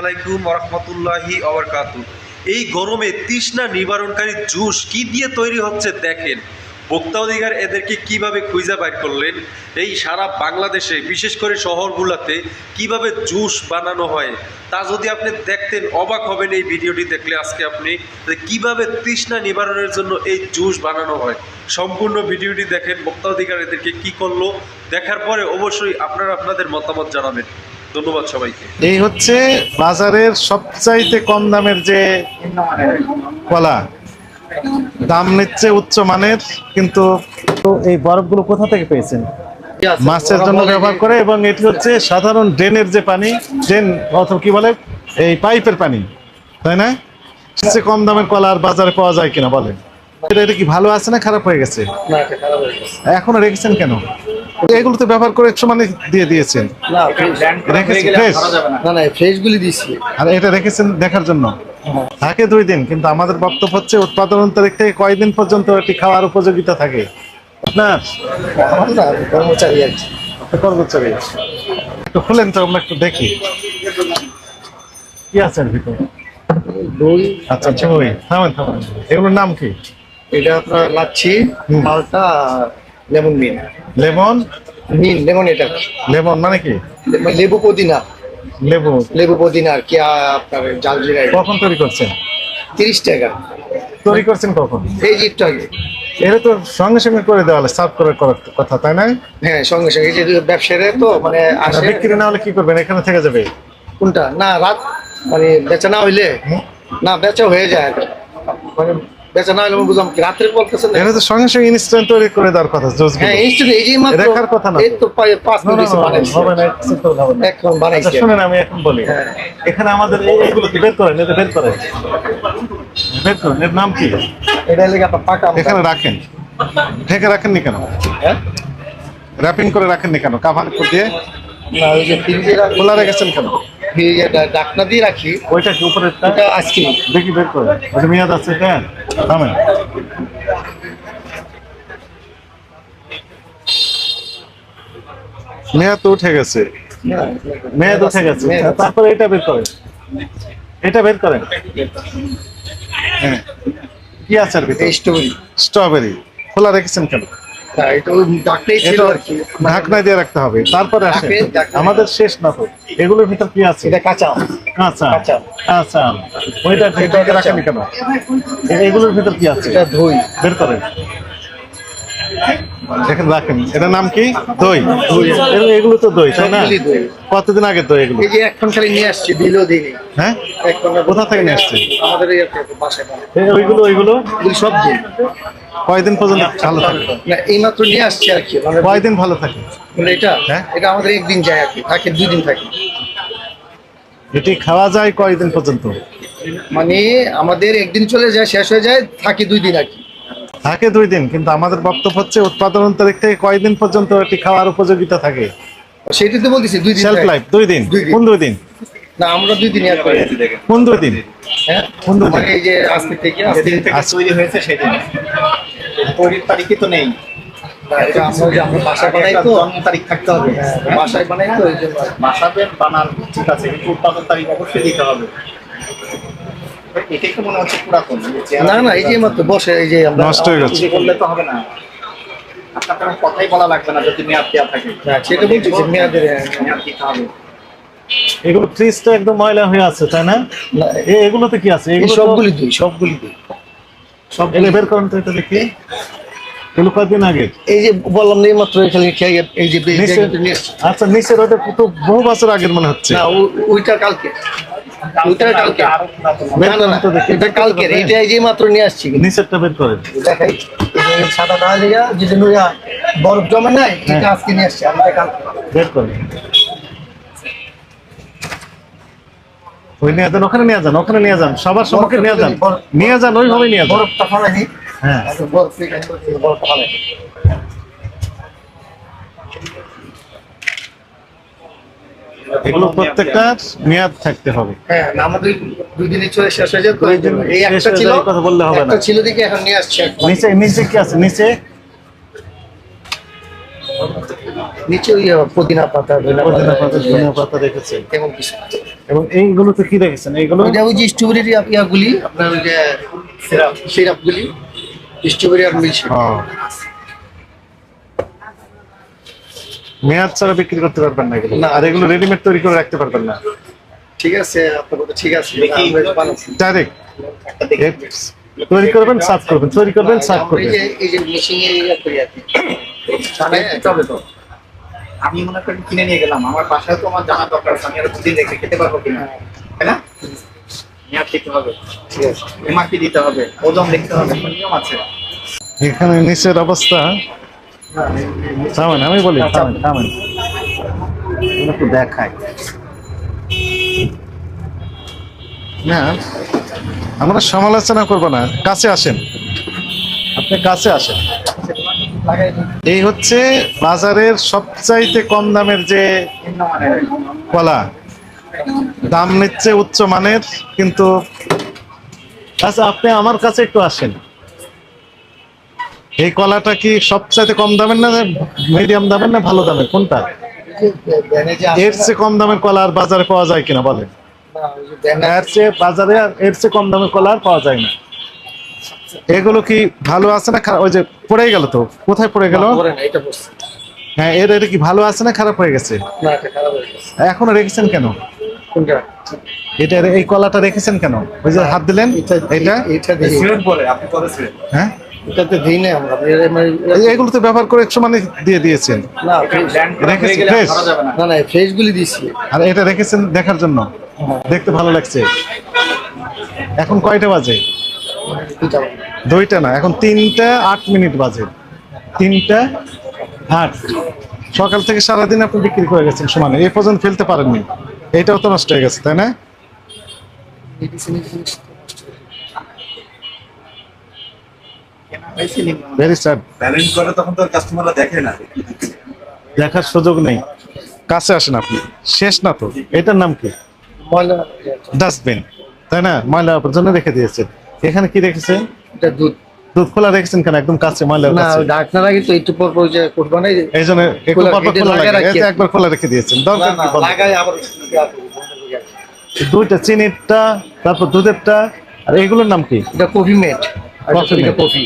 আলাইকুম রহমতুল্লাহি আবরকাতু এই গরমে তৃষ্ণা নিবারণকারী জুস কি দিয়ে তৈরি হচ্ছে দেখেন। ভোক্তা অধিকার এদেরকে কীভাবে খুঁজে বাইর করলেন, এই সারা বাংলাদেশে, বিশেষ করে শহরগুলোতে কীভাবে জুস বানানো হয়, তা যদি আপনি দেখতেন অবাক হবেন এই ভিডিওটি দেখলে আজকে আপনি কীভাবে তৃষ্ণা নিবারণের জন্য এই জুস বানানো হয়। সম্পূর্ণ ভিডিওটি দেখেন, ভোক্তা অধিকার এদেরকে কী করল, দেখার পরে অবশ্যই আপনারা আপনাদের মতামত জানাবেন। ধন্যবাদ সবাইকে। এই হচ্ছে বাজারের সবচাইতে কম দামের যে কলা। দাম নিচ্ছে উচ্চ মানের কিন্তু তো এই বরফগুলো কোথা থেকে পেয়েছেন? মাছের জন্য ব্যবহার করে এবং এটি হচ্ছে সাধারণ ড্রেনের যে পানি ড্রেন অথবা কি বলে এই পাইপের পানি তাই না? সবচেয়ে কম দামের কলা আর বাজারে পাওয়া যায় কিনা বলেন? এটা এটা কি ভালো আছে না খারাপ হয়ে গেছে। এখনও রেখেছেন কেন? এগুলো তো ব্যবহার করে একশো মানে দিয়ে দিয়েছেন। রেখেছি ফ্রেশ। না। না ফ্রেশ গুলি আর এটা রেখেছেন দেখার জন্য? থাকে দুই দিন কিন্তু আমাদের বক্তব্য হচ্ছে উৎপাদন তারিখ থেকে কয়দিন পর্যন্ত এটি খাওয়ার উপযোগিতা থাকে? আপনার? কর্মচারী আর কি। কর্মচারী। একটু খুলেন তো আমরা একটু দেখি। কি আছে এর ভিতরে? দই। আচ্ছা আচ্ছা থামেন থামেন। এগুলোর নাম কি? এটা আপনার লাচ্ছি। মালটা lemon mint. Lemon? Mint lemon এটা। লেমন মানে কি? লেবু পুদিনা। লেবু। লেবু পুদিনা আর কি আপনার জাল জিরা কখন তৈরি করছেন? তিরিশ টাকা। তৈরি করছেন কখন? এই যে আগে। এটা তো সঙ্গে সঙ্গে করে দেওয়া সার্ভ করে করার কথা তাই না? হ্যাঁ সঙ্গে সঙ্গে। এই যে ব্যবসায়ীরা তো মানে আর আসে। বিক্রি না হলে কি করবেন? এখানে থেকে যাবে? কোনটা? না রাত মানে বেচা না হইলে? না বেচা হয়ে যায় মানে বেচা না হইলে বুঝলাম কি রাত্রে বলতেছেন এটা তো সঙ্গে সঙ্গে ইনস্ট্যান্ট তৈরি করে দেওয়ার কথা জুস হ্যাঁ এই এই যে মাত্র রেখার কথা না। এই তো পাঁচ- পাঁচ মিনিট বানাইছি। হবে না accept করলে হবে না। এখন বানাইছি। শুনেন আমি এখন বলি। হ্যাঁ। এখানে আমাদের এইগুলো কি? বের করেন এটা বের করেন। বের করেন এর নাম কি? এটা লেগে আপনার পাকা এখানে রাখেন। ঢেকে কেন? হ্যাঁ? র্যাপিং করে রাখেননি কেন? কাভার দিয়ে? না ওই যে খোলা রেখেছেন কেন? ফ্রিজে ডা- দিয়ে রাখি। ওইটা কি উপরে আজকে দেখি বের করে মেয়াদ আছে এটা থামেন মেয়াদ তো উঠে গেছে। মেয়াদ উঠে গেছে। তারপরে এটা বের করেন। এটা বের করেন। হ্যাঁ। কি আছে আর ভিতরে? স্টোরি স্ট্রবেরি খোলা রেখেছেন কেন? হ্যাঁ ঢাকনা দিয়ে রাখতে হবে তারপরে আসে আমাদের শেষ না তো এগুলোর ভিতর কি আছে? এটা কাঁচা। আচ্ছা কাঁচা। আচ্ছা ওইটা। রাখেনি কেন? এগুলোর ভিতর কি আছে? এটা দই বের করেন। দেখেন রাখেন। এটার নাম কি? দই। এগুলো- তো দই তাই না। কতদিন আগে দই এগুলো? এই যে এখন খালি নিয়ে আসছি দিইনি। হ্যাঁ? কোথা থেকে নিয়ে আসছে আমাদের এই বাসায় ওইগুলো ওইগুলো? সব দিন কয়দিন পর্যন্ত ভালো থাকে? না এই মাত্র নিয়ে আসছি আর কি। মানে কয়দিন ভালো থাকে? মানে এটা? হ্যাঁ? এটা আমাদের একদিন যায় আর কি থাকে দুই দিন থাকে। এটি খাওয়া যায় কয়দিন পর্যন্ত? মানে আমাদের একদিন চলে যায় শেষ হয়ে যায় থাকে দুই দিন আর কি। থাকে দুই দিন কিন্তু আমাদের বক্তব্য হচ্ছে উৎপাদন তারিখ থেকে কয়দিন পর্যন্ত এটি খাওয়ার উপযোগিতা থাকে? সেটাই তো বলতেছি দুই দিন সেলফ লাইফ দুই দিন দিন। কোন দুই দিন। না আমরা দুই দিন আর করি। কোন দুই দিন। হ্যাঁ? কোন দুই দিন। মানে এই যে আজকে থেকে আজকে থেকে। তৈরি হয়েছে সেদিন। তৈরির তারিখই তো নেই। বাসায় বানাই তো হ্যাঁ, বাসায়। বাসাবেন বানান ঠিক আছে কিন্তু উৎপাদন তারিখ অবশ্যই দিতে হবে এটাই তো মনে হচ্ছে পুরাতন না না এই যে মাত্র বসে এই যে নষ্ট হয়ে গেছে। করলে তো হবে না। আপনার কথাই বলা লাগবে না যদি মেয়াদ দেওয়া থাকে। হ্যাঁ, সেটা বলছি যে হ্যাঁ, মেয়াদ দিতে হবে। এগুলো ফ্রিজটা একদম ময়লা হয়ে আছে তাই না? এগুলোতে কি আছে? এগুলো সবগুলি দুই সবগুলি দুই। সব এলে বের করেন তো এটা দেখি এগুলো কয়দিন আগে? এই যে বললাম না মাত্র এখানে খেয়ে এই যে। আচ্ছা নিচের ওটা তো বহু বছর আগের মনে হচ্ছে। না ওইটা কালকে। ওইটা কালকে। আরও পুরাতন বের না না করেন না তো দেখি। এটা কালকে। এইটা এই যে মাত্র নিয়ে আসছি। নিচেরটা বের করেন। দেখাই। সাদা না লিয়া যেটা লইয়া বরফ জমে নাই এটা। আজকে নিয়ে আসছি আমি কালকে। বের করেন। ওই নিয়ে যান ওখানে নিয়ে যান ওখানে নিয়ে যান সবার সম্মুখে নিয়ে যান। নিয়ে যান ওইভাবে নিয়ে যান। বরফটা ফলাই হ্যাঁ। আচ্ছা, বরফ বরফটা ফলাই এগুলো প্রত্যেকটা মেয়াদ থাকতে হবে। হ্যাঁ আমাদের দুই দিনে চলে শেষ হয়ে যায় এই একটা ছিল কথা বললে হবে না। একটা ছিল দেখে এখন নিয়ে আসছি। নিচে নিচে কি আছে? নিচে? নিচে ওই পুদিনা পাতা পুদিনা পাতা পাতা ধনিয়া পাতা রেখেছে। তেমন কিছু এবং এইগুলোতে কি রেখেছেন এইগুলো? ওই যে ইয়াগুলি আপনার ওই যে সিরাপ সিরাপগুলি স্ট্রবেরি আর মেয়াদ ছাড়া বিক্রি করতে পারবেন না এগুলো। আর এগুলো রেডিমেড তৈরি করে রাখতে পারবেন না। ঠিক আছে আপনার কথা ঠিক আছে। ডাইরেক্ট তৈরি করবেন সার্ভ করবেন তৈরি করবেন এই করবেন। এই যে মেশিং এ ইয়া করি কি। তাহলে তো? আমি মনে করেন কিনে নিয়ে গেলাম। আমার বাসায় তো আমার জানা দরকার আছে আমি আর দুদিন রেখে খেতে পারব কিনা? তাই না? মেয়াদ দিতে হবে। ঠিক আছে। এমআরপি দিতে হবে। ওজন দেখতে হবে। নিয়ম আছে? এখানে নিচের অবস্থা। থামেন আমি বলি। থামেন থামেন একটু দেখাই। না আমরা সমালোচনা করব না। কাছে আসেন। আপনি কাছে আসেন। এই হচ্ছে বাজারের সবচাইতে কম দামের যে কলা। দাম নিচ্ছে উচ্চ মানের কিন্তু আচ্ছা আপনি আমার কাছে একটু আসেন। এই কলাটা কি সবচাইতে কম দামের না মিডিয়াম দামের না ভালো দামের? কোনটা? এর চেয়ে কম দামের কলা আর বাজারে পাওয়া যায় কিনা বলেন? না, ওই এর চেয়ে বাজারে আর এর চেয়ে কম দামের কলা আর পাওয়া যায় না। এগুলো কি ভালো আছে না খারাপ? ওই যে পড়ে গেল তো। কোথায় পড়ে গেল। হ্যাঁ এর এটা কি ভালো আছে না খারাপ হয়ে গেছে? না, এটা খারাপ গেছে। এখনও রেখেছেন কেন? কোনটা? এটা এই কলাটা রেখেছেন কেন? ওই যে হাত দিলেন এটা- এটা। বলে হ্যাঁ? এটাতে দিই না আমরা। এর মানে- এগুলো তো ব্যবহার করে একশো মানে দিয়ে দিয়েছেন? না, যাবে না। আর এটা রেখেছেন দেখার জন্য? দেখতে ভালো লাগছে। এখন কয়টা বাজে? দুইটা না এখন তিনটা আট মিনিট বাজে। তিনটা আট। সকাল থেকে সারাদিন আপনি বিক্রি করে গেছেন সমানে। এ পর্যন্ত ফেলতে পারেননি। এটাও তো নষ্ট হয়ে গেছে তাই না? ভেরি স্যাড ব্যালেন্স করে তখন তো কাস্টমাররা দেখে না। দেখার সুযোগ নেই। কাছে আসেন আপনি। শেষ না তো। এটার নাম কি? ময়লা ডাস্টবিন তাই না? ময়লা আবর্জনা রেখে দিয়েছেন। এখানে কি রেখেছেন? এটা দুধ। দুধ খোলা রেখেছেন কেন? একদম কাছে ময়লা না আগে তো একটু পর পর যে যে- এই জন্য একটু খোলা- পরপর এটা খোলা লাগে। যে একবার খোলা রেখে দিয়েছেন। না, দরকার না, কি লাগাই আবার দুইটা চিনিরটা তারপর দুধেরটা আর এগুলোর নাম কি? এটা কফি মেট এটা mate। কফি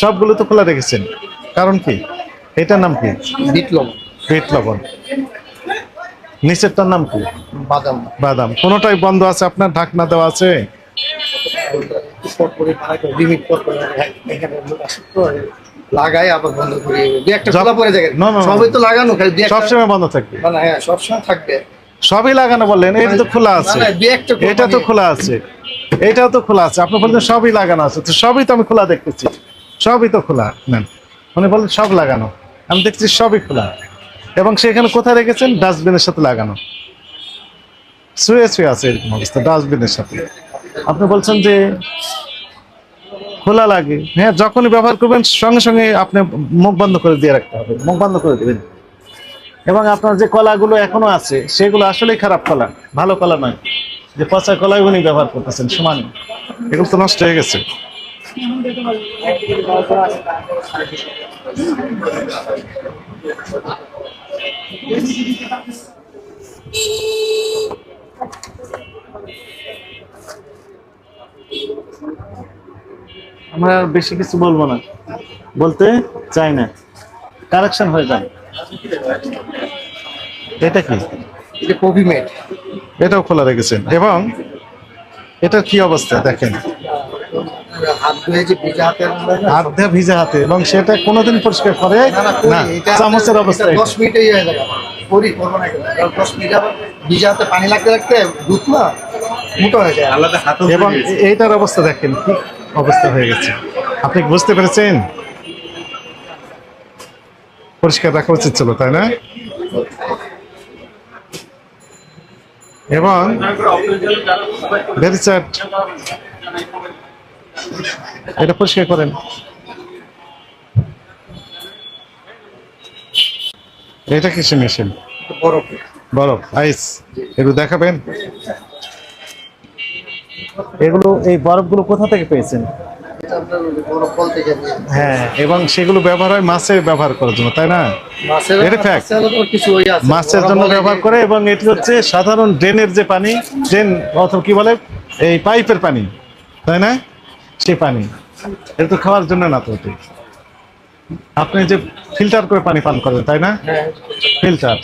সবগুলো তো খোলা রেখেছেন। কারণ কি? এটার নাম কি? বিট লবণ। নিচেরটার নাম কি? বাদাম। বাদাম। কোনোটাই বন্ধ আছে? আপনার ঢাকনা দেওয়া আছে? লাগাই। আবার বন্ধ করি। একটা খোলা পড়ে যায়। সবই তো লাগানো সবসময় বন্ধ থাকবে। না হ্যাঁ সবসময় থাকবে। সবই লাগানো বললেন। এটা তো খোলা আছে। এটা তো খোলা আছে। এটাও তো খোলা আছে। আপনি বলছেন সবই লাগানো আছে। তো সবই তো আমি খোলা দেখতেছি। সবই তো খোলা, নেন। উনি বলেন সব লাগানো। আমি দেখছি সবই খোলা। এবং সেখানে কোথায় রেখেছেন? ডাস্টবিনের সাথে লাগানো। শুয়ে শুয়ে আছে এরকম অবস্থা, ডাস্টবিনের সাথে। আপনি বলছেন যে খোলা লাগে। হ্যাঁ যখনই ব্যবহার করবেন, সঙ্গে সঙ্গে আপনি মুখ বন্ধ করে দিয়ে রাখতে হবে। মুখ বন্ধ করে দেবেন। এবং আপনার যে কলাগুলো এখনও আছে, সেগুলো আসলেই খারাপ কলা, ভালো কলা নয়। যে পচা উনি ব্যবহার করতেছেন, সমানে। এগুলো তো নষ্ট হয়ে গেছে। আমরা বেশি কিছু বলব না। বলতে চাই না। কারেকশন হয়ে যায় এটা কি? এটা এটাও খোলা রেখেছেন। এবং এটার কি অবস্থা দেখেন। যে ভিজা হাতে এবং সেটা কোনোদিন পরিষ্কার করে না চামচের অবস্থা। দশ মিনিটেই হয়ে যাবে। করি করব না দশ মিনিট ভিজা হাতে পানি লাগতে লাগতে দুধ না মোটা হয়ে যায়। আলাদা হাতও এবং এইটার অবস্থা দেখেন কি অবস্থা হয়ে গেছে। আপনি বুঝতে পেরেছেন? পরিষ্কার রাখা উচিত ছিল তাই না? এবং ভেরি স্যাড এটা পরিষ্কার করেন। এটা কিসে মেশিন? বরফ। আইস। এগুলো দেখাবেন। এগুলো এই বরফগুলো কোথা থেকে পেয়েছেন? হ্যাঁ এবং সেগুলো ব্যবহার হয় মাছে ব্যবহার করার জন্য তাই না? মাছের মাছের মাছের জন্য ব্যবহার করে এবং এটি হচ্ছে সাধারণ ড্রেনের যে পানি ড্রেন অথবা কি বলে এই পাইপের পানি তাই না? সে পানি। এটা তো খাওয়ার জন্য না তো আপনি যে ফিল্টার করে পানি পান করেন তাই না? হ্যাঁ। ফিল্টার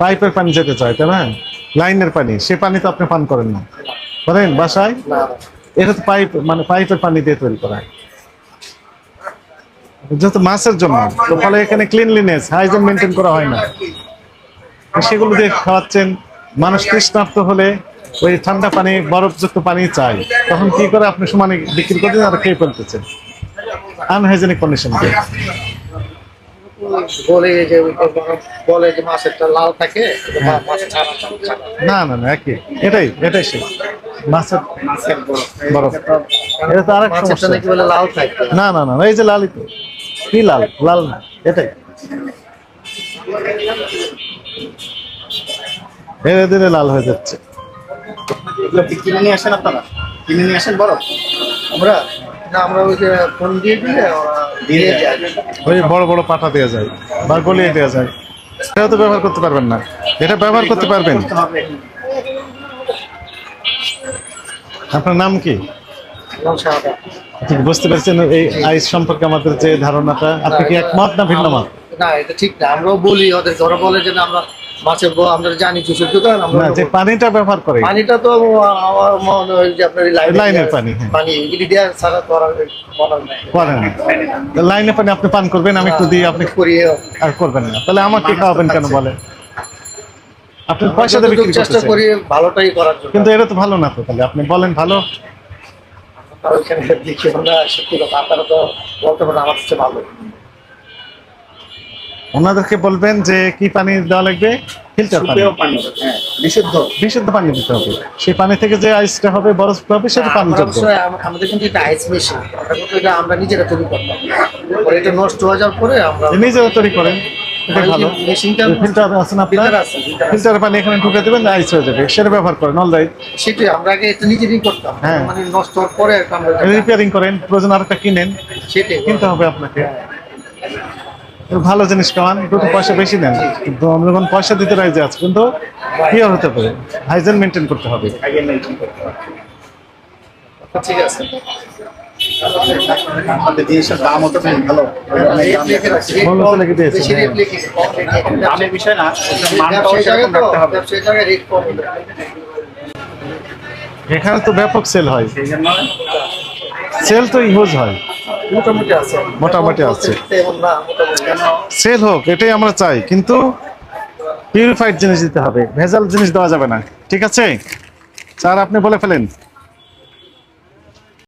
পাইপের পানি যেতে চায় তাই না? লাইনের পানি সে পানি তো আপনি পান করেন না। করেন বাসায়? এটা তো পাইপ মানে পাইপের পানি দিয়ে তৈরি করা। যেহেতু মাছের জন্য। তো ফলে এখানে ক্লিনলিনেস হাইজিন মেনটেন করা হয় না। সেগুলো দিয়ে খাওয়াচ্ছেন। মানুষ তৃষ্ণার্ত হলে ওই ঠান্ডা পানি বরফযুক্ত পানি চাই। তখন কি করে আপনি সমানে বিক্রি করে দিন আর খেয়ে ফেলতেছেন? আনহাইজেনিক কন্ডিশন বলে যে ওই বলে যে মাছেরটা লাল থাকে মা- মাছ ছাড়া ছাড়া। না না না একই। এটাই এটাই সে মাছের বরফ। এটা তো আরেক মাছেরটা সমস্যা। লাল থাকে? না না না এই যে লালই তো। কি লাল? লাল না এটাই। ধীরে ধীরে লাল হয়ে যাচ্ছে। এগুলো কি কিনে নিয়ে আসেন আপনারা? কিনে নিয়ে আসেন বরফ আমরা না আমরা ওই যে ফোন দিয়ে দিলে দিয়ে যায়। ওই বড় বড় পাটা দেওয়া যায় বা গলিয়ে দেওয়া যায়। এটাও তো ব্যবহার করতে পারবেন না। এটা ব্যবহার করতে পারবেন। আপনার নাম কি? ঠিক বুঝতে পারছেন এই আইস সম্পর্কে আমাদের যে ধারণাটা? আপনি কি একমত না ভিন্ন মত না এটা ঠিক না। আমরাও বলি ওদের ওরা বলে যে আমরা মাছের আমরা জানি দোকান আমরা যে পানিটা ব্যবহার করে। পানিটা তো আমার মনে হয় যে আপনার লাইনে লাইনের পানি, হ্যাঁ। পানি ছাড়া তো আর পানি আপনি পান করবেন আমি একটু দিই আপনি করি আর করবেন না। তাহলে আমাকে খাওয়াবেন কেন বলে আপনি পয়সা চেষ্টা করি ভালোটাই করার জন্য। কিন্তু এটা তো ভালো না তো তাহলে আপনি বলেন ভালো। ওইখানে দেখি আমরা সত্যি কথা আপনারা তো বলতে পারেন আমার হচ্ছে ভালো। ওনাদেরকে বলবেন যে কি পানি দেওয়া লাগবে? ফিল্টার পানি। পানি। হ্যাঁ বিশুদ্ধ বিশুদ্ধ পানি দিতে হবে। সেই পানি থেকে যে আইসটা হবে বরফ হবে সেটা আমরা পানযোগ্য আমাদের কিন্তু এটা আইস মেশিন। এটা আমরা নিজেরা তৈরি করতাম। পরে এটা নষ্ট হয়ে যাওয়ার পরে আমরা নিজেরা তৈরি করেন এটা ভালো। মেশিনটা ফিল্টার আছে না আপনার? ফিল্টার আছে ফিল্টার পানি এখানে ঢুকে দেবেন আইস হয়ে যাবে। সেটা ব্যবহার করেন অলরাইট সেটাই আমরা আগে এটা নিজেরই করতাম। হ্যাঁ। মানে নষ্ট হওয়ার পরে আমরা রিপেয়ারিং করেন প্রয়োজন আরেকটা কিনেন। সেটাই। কিনতে হবে আপনাকে। ভালো জিনিস খাওয়ান দুটো পয়সা বেশি নেন কিন্তু আমরা যখন পয়সা দিতে রাজি আছে কিন্তু পিওর হতে পারে? হাইজেন মেনটেন করতে হবে। ঠিক আছে। বেশি। হ্যাঁ। দামের বিষয় না। এখানে তো ব্যাপক সেল হয়। সেল তো ইউজ হয়। মোটামুটি আছে। মোটামুটি আছে। সেল হোক এটাই আমরা চাই কিন্তু পিউরিফাইড জিনিস দিতে হবে ভেজাল জিনিস দেওয়া যাবে না ঠিক আছে? স্যার আপনি বলে ফেলেন।